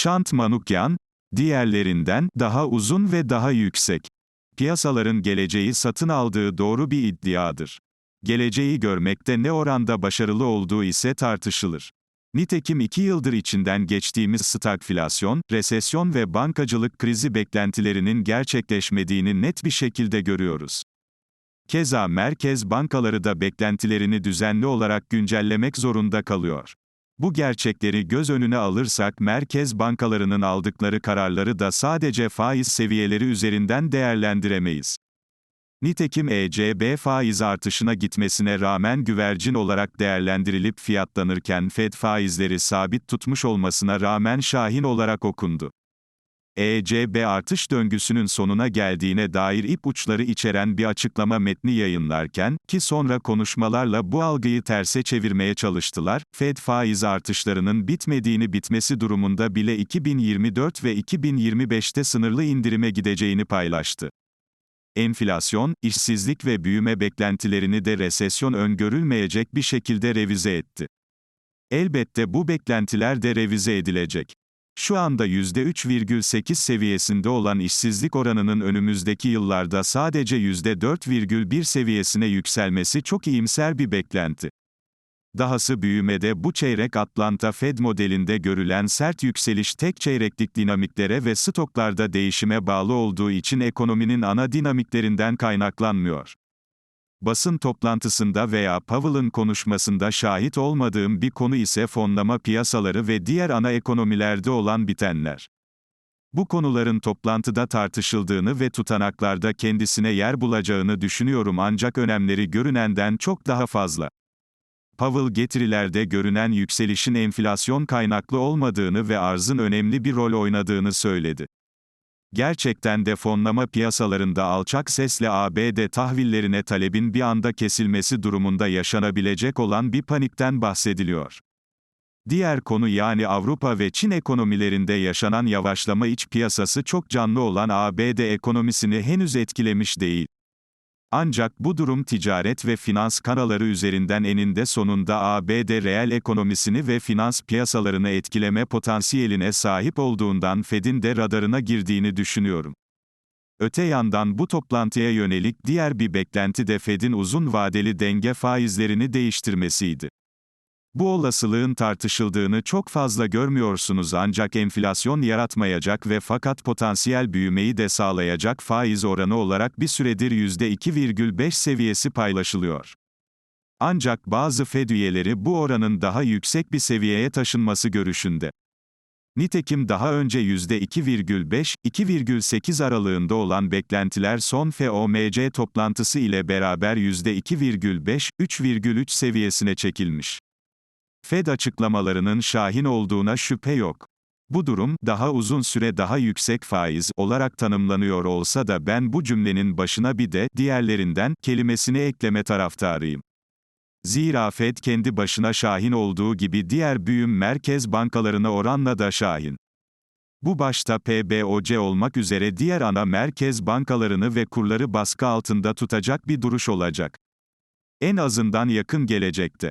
Şant Manukyan, diğerlerinden daha uzun ve daha yüksek. Piyasaların geleceği satın aldığı doğru bir iddiadır. Geleceği görmekte ne oranda başarılı olduğu ise tartışılır. Nitekim iki yıldır içinden geçtiğimiz stagflasyon, resesyon ve bankacılık krizi beklentilerinin gerçekleşmediğini net bir şekilde görüyoruz. Keza merkez bankaları da beklentilerini düzenli olarak güncellemek zorunda kalıyor. Bu gerçekleri göz önüne alırsak merkez bankalarının aldıkları kararları da sadece faiz seviyeleri üzerinden değerlendiremeyiz. Nitekim ECB faiz artışına gitmesine rağmen güvercin olarak değerlendirilip fiyatlanırken Fed faizleri sabit tutmuş olmasına rağmen şahin olarak okundu. ECB artış döngüsünün sonuna geldiğine dair ipuçları içeren bir açıklama metni yayınlarken, ki sonra konuşmalarla bu algıyı terse çevirmeye çalıştılar, Fed faiz artışlarının bitmediğini bitmesi durumunda bile 2024 ve 2025'te sınırlı indirime gideceğini paylaştı. Enflasyon, işsizlik ve büyüme beklentilerini de resesyon öngörülmeyecek bir şekilde revize etti. Elbette bu beklentiler de revize edilecek. Şu anda %3,8 seviyesinde olan işsizlik oranının önümüzdeki yıllarda sadece %4,1 seviyesine yükselmesi çok iyimser bir beklenti. Dahası büyümede bu çeyrek Atlanta Fed modelinde görülen sert yükseliş tek çeyreklik dinamiklere ve stoklarda değişime bağlı olduğu için ekonominin ana dinamiklerinden kaynaklanmıyor. Basın toplantısında veya Powell'ın konuşmasında şahit olmadığım bir konu ise fonlama piyasaları ve diğer ana ekonomilerde olan bitenler. Bu konuların toplantıda tartışıldığını ve tutanaklarda kendisine yer bulacağını düşünüyorum ancak önemleri görünenden çok daha fazla. Powell getirilerde görünen yükselişin enflasyon kaynaklı olmadığını ve arzın önemli bir rol oynadığını söyledi. Gerçekten de fonlama piyasalarında alçak sesle ABD tahvillerine talebin bir anda kesilmesi durumunda yaşanabilecek olan bir panikten bahsediliyor. Diğer konu yani Avrupa ve Çin ekonomilerinde yaşanan yavaşlama iç piyasası çok canlı olan ABD ekonomisini henüz etkilemiş değil. Ancak bu durum ticaret ve finans kanalları üzerinden eninde sonunda ABD reel ekonomisini ve finans piyasalarını etkileme potansiyeline sahip olduğundan Fed'in de radarına girdiğini düşünüyorum. Öte yandan bu toplantıya yönelik diğer bir beklenti de Fed'in uzun vadeli denge faizlerini değiştirmesiydi. Bu olasılığın tartışıldığını çok fazla görmüyorsunuz ancak enflasyon yaratmayacak ve fakat potansiyel büyümeyi de sağlayacak faiz oranı olarak bir süredir %2,5 seviyesi paylaşılıyor. Ancak bazı Fed üyeleri bu oranın daha yüksek bir seviyeye taşınması görüşünde. Nitekim daha önce %2,5-2,8 aralığında olan beklentiler son FOMC toplantısı ile beraber %2,5-3,3 seviyesine çekilmiş. Fed açıklamalarının şahin olduğuna şüphe yok. Bu durum, daha uzun süre daha yüksek faiz olarak tanımlanıyor olsa da ben bu cümlenin başına bir de, diğerlerinden, kelimesini ekleme taraftarıyım. Zira Fed kendi başına şahin olduğu gibi diğer büyüm merkez bankalarına oranla da şahin. Bu başta PBOC olmak üzere diğer ana merkez bankalarını ve kurları baskı altında tutacak bir duruş olacak. En azından yakın gelecekte.